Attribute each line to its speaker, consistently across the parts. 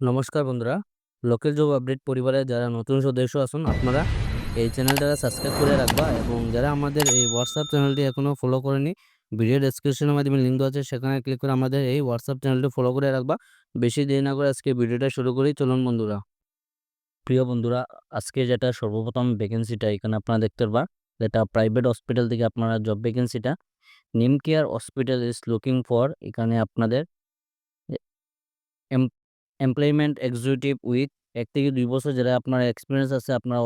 Speaker 1: নমস্কার বন্ধুরা, local job update পরিবারে যারা নতুন সদস্য আছেন, আপনারা এই চ্যানেলটা সাবস্ক্রাইব করে রাখবা এবং যারা আমাদের এই হোয়াটসঅ্যাপ চ্যানেলটি এখনও ফলো করেনি ভিডিও ডেসক্রিপশনের মাধ্যমে লিঙ্ক আছে, সেখানে ক্লিক করে আমাদের এই হোয়াটসঅ্যাপ চ্যানেলটি ফলো করে রাখবা। বেশি দেরি না করে আজকে ভিডিওটা শুরু করি, চলুন বন্ধুরা। প্রিয় বন্ধুরা, আজকে যেটা সর্বপ্রথম ভ্যাকেন্সিটা এখানে আপনারা দেখতে পারবা, যেটা প্রাইভেট হসপিটাল থেকে আপনারা job ভ্যাকেন্সিটা Neem care hospital is looking for এখানে আপনাদের এমপ্লয়মেন্ট এক্সিকিউটিভ উইথ এক থেকে দুই বছর যারা আপনার এক্সপিরিয়েন্স আছে, আপনার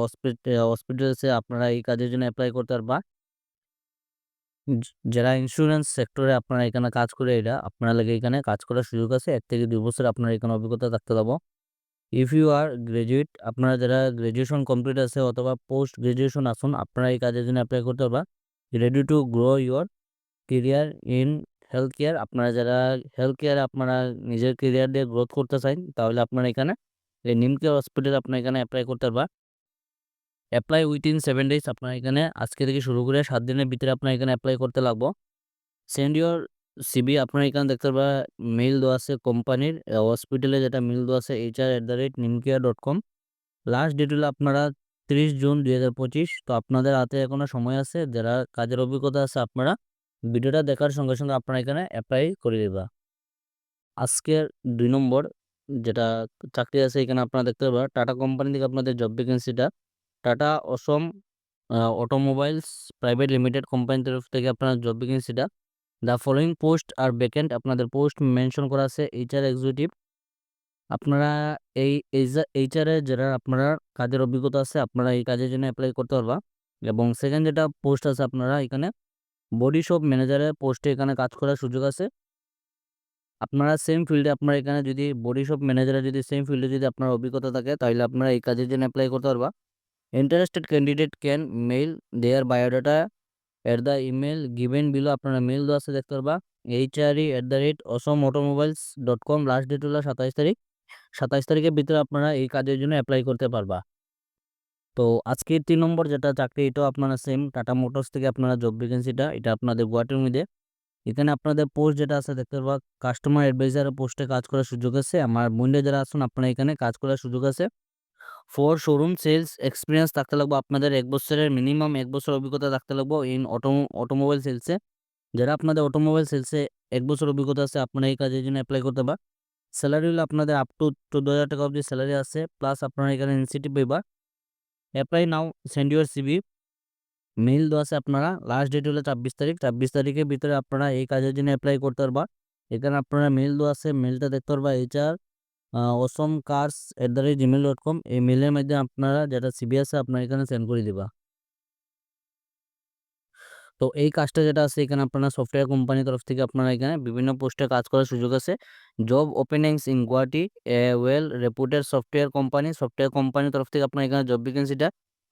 Speaker 1: হসপিটালসে আপনারা এই কাজের জন্য অ্যাপ্লাই করতে পারবা। যারা ইন্স্যুরেন্স সেক্টরে আপনারা এখানে কাজ করে এটা আপনারা লাগে এখানে কাজ করার সুযোগ আছে। এক থেকে দুই বছর আপনার এখানে অভিজ্ঞতা থাকতে পারব। ইফ ইউ আর গ্রাজুয়েট আপনারা যারা গ্রাজুয়েশন কমপ্লিট আছে অথবা পোস্ট গ্রাজুয়েশন আসুন আপনারা এই কাজের জন্য অ্যাপ্লাই করতে পারবা। Ready to grow your career in health care আপনারা যারা হেলথ কেয়ারে আপনারা নিজের কেরিয়ার দিয়ে গ্রোথ করতে চান, তাহলে আপনারা এখানে এই নিম কেয়ার হসপিটাল আপনার এখানে অ্যাপ্লাই করতে পারবা। অ্যাপ্লাই উইথিন সেভেন ডেজ আপনার এখানে আজকে থেকে শুরু করে সাত দিনের ভিতরে আপনার এখানে অ্যাপ্লাই করতে লাগবো। সেন্ড ইউর সিবি আপনার এখানে দেখতে পারবা মেইল দেওয়া আছে কোম্পানির হসপিটালে যেটা মেইল দেওয়া আছে H R at the rate Nimcare dot com last date হলো আপনারা তিরিশ জুন দুই হাজার পঁচিশ, তো আপনাদের হাতে এখনও সময় আছে, যারা কাজের অভিজ্ঞতা আছে আপনারা ভিডিওটা দেখার সঙ্গে সঙ্গে আপনারা এখানে অ্যাপ্লাই করে দেবা। আজকের দুই নম্বর যেটা চাকরি আছে এখানে আপনারা দেখতে পারবা টাটা কোম্পানি থেকে আপনাদের job ভ্যাকেন্সিটা Tata Assam automobiles private limited কোম্পানির তরফ থেকে আপনার job ভ্যাকেন্সিটা the following post are vacant আপনাদের পোস্ট মেনশন করা আছে এইচআর এক্সিকিউটিভ আপনারা এই এইচআর যারা আপনারা কাজের অভিজ্ঞতা আছে, আপনারা এই কাজের জন্য অ্যাপ্লাই করতে পারবা। এবং সেকেন্ড যেটা পোস্ট আছে আপনারা এখানে বডি শপ ম্যানেজারের পোস্টে এখানে কাজ করার সুযোগ আছে। আপনারা সেম ফিল্ডে আপনারা এখানে যদি বডি শপ ম্যানেজারে যদি সেম ফিল্ডে যদি আপনার অভিজ্ঞতা থাকে, তাহলে আপনারা এই কাজের জন্য অ্যাপ্লাই করতে পারবা। Interested candidate can mail their biodata at the email given below আপনারা মেল দেওয়া আছে দেখতে পারবা। H R E the rate Assam automobiles dot com last date হলো সাতাইশ তারিখ। সাতাইশ তারিখের ভিতরে আপনারা এই কাজের জন্য অ্যাপ্লাই করতে পারবা। তো আজকে তিন নম্বর যেটা চাকরি, এটাও আপনারা সেম টাটা মোটরস থেকে আপনারা জব ভ্যাকেন্সিটা এটা আপনাদের গুয়াহাটির মধ্যে এখানে আপনাদের পোস্ট যেটা আছে, দেখতে পারবা কাস্টমার অ্যাডভাইজারের পোস্টে কাজ করার সুযোগ আছে। আমার বন্ধু যারা আছেন, আপনারা এখানে কাজ করার সুযোগ আছে। ফর শোরুম সেলস এক্সপিরিয়েন্স থাকতে লাগবে, আপনাদের এক বছরের মিনিমাম এক বছর অভিজ্ঞতা থাকতে লাগবো ইন অটো অটোমোবাইল সেলসে যারা আপনাদের অটোমোবাইল সেলসে এক বছর অভিজ্ঞতা আছে, আপনারা এই কাজের জন্য অ্যাপ্লাই করতে পারবা। স্যালারি হলো আপনাদের আপ টু চোদ্দ হাজার টাকা অবধি স্যালারি আছে প্লাস আপনারা এখানে ইনসেন্টিভ পাইবা। Apply now send your CV mail দেওয়া আছে আপনারা লাস্ট ডেট হলো ছাব্বিশ তারিখ, ছাব্বিশ তারিখের ভিতরে আপনারা এই কাজের জন্য অ্যাপ্লাই করতে পারবা। এখানে আপনারা মেইল দেওয়া আছে মেইলটা দেখতে পারবা HR Assam cars at the rate Gmail dot com এই মেলের মধ্যে আপনারা যেটা সিবি আছে, আপনার এখানে সেন্ড করে দিবা। তো এই কাজটা যেটা আছে এখানে আপনারা সফটওয়্যার কোম্পানির তরফ থেকে আপনারা এখানে বিভিন্ন পোস্টে কাজ করার সুযোগ আছে। Job openings in Guwahati a well reputed software company software কোম্পানির তরফ থেকে আপনার এখানে job ভ্যাকেন্সিটা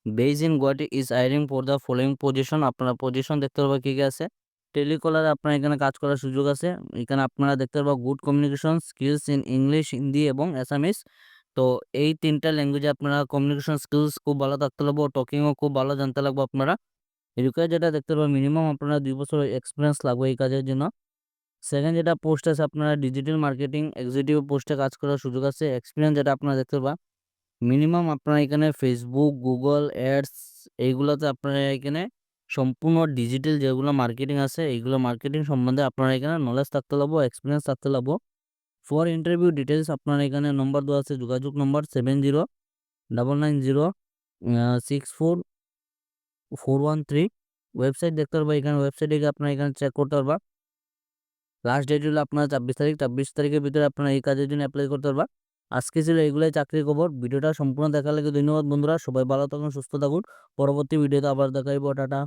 Speaker 1: based in Guwahati is hiring for the following position আপনারা পজিশন দেখতে পারবা কী কী আছে। টেলিকলারে আপনার এখানে কাজ করার সুযোগ আছে। এখানে আপনারা দেখতে পারবা good communication skills in English Hindi এবং অ্যাসামিস তো এই তিনটা ল্যাঙ্গুয়েজে আপনারা কমিউনিকেশন স্কিলস খুব ভালো থাকতে লাগবো টকিংও খুব ভালো জানতে লাগবো আপনারা। রিকোয়ার যেটা দেখতে পারবেন মিনিমাম আপনারা দুই বছর এক্সপিরিয়েন্স লাগবে এই কাজের জন্য। সেকেন্ড যেটা পোস্ট আছে, আপনারা ডিজিটাল মার্কেটিং এক্সিকিউটিভ পোস্টে কাজ করার সুযোগ আছে। এক্সপিরিয়েন্স যেটা আপনারা দেখতে পাবা মিনিমাম আপনারা এখানে ফেসবুক গুগল অ্যাডস এইগুলোতে আপনারা এখানে সম্পূর্ণ ডিজিটাল যেগুলো মার্কেটিং আছে, এইগুলো মার্কেটিং সম্বন্ধে আপনারা এখানে নলেজ থাকতে লাগবো এক্সপিরিয়েন্স থাকতে লাগবো। ফর ইন্টারভিউ ডিটেলস আপনারা এখানে নম্বর দেওয়া আছে, যোগাযোগ number seven zero double nine zero six four four one three website দেখতে পারবা, এখানে ওয়েবসাইটে গিয়ে আপনারা এখানে চেক করতে পারবা। লাস্ট ডেট হলো আপনার ছাব্বিশ তারিখ, ছাব্বিশ তারিখের ভিতরে আপনারা এই কাজের জন্য অ্যাপ্লাই করতে পারবা। আজকে ছিল এগুলাই চাকরির খবর, ভিডিওটা সম্পূর্ণ দেখার লাগে, ধন্যবাদ বন্ধুরা, সবাই ভালো থাকুন, সুস্থ থাকুন, পরবর্তী ভিডিওতে আবার দেখাইব টাটা।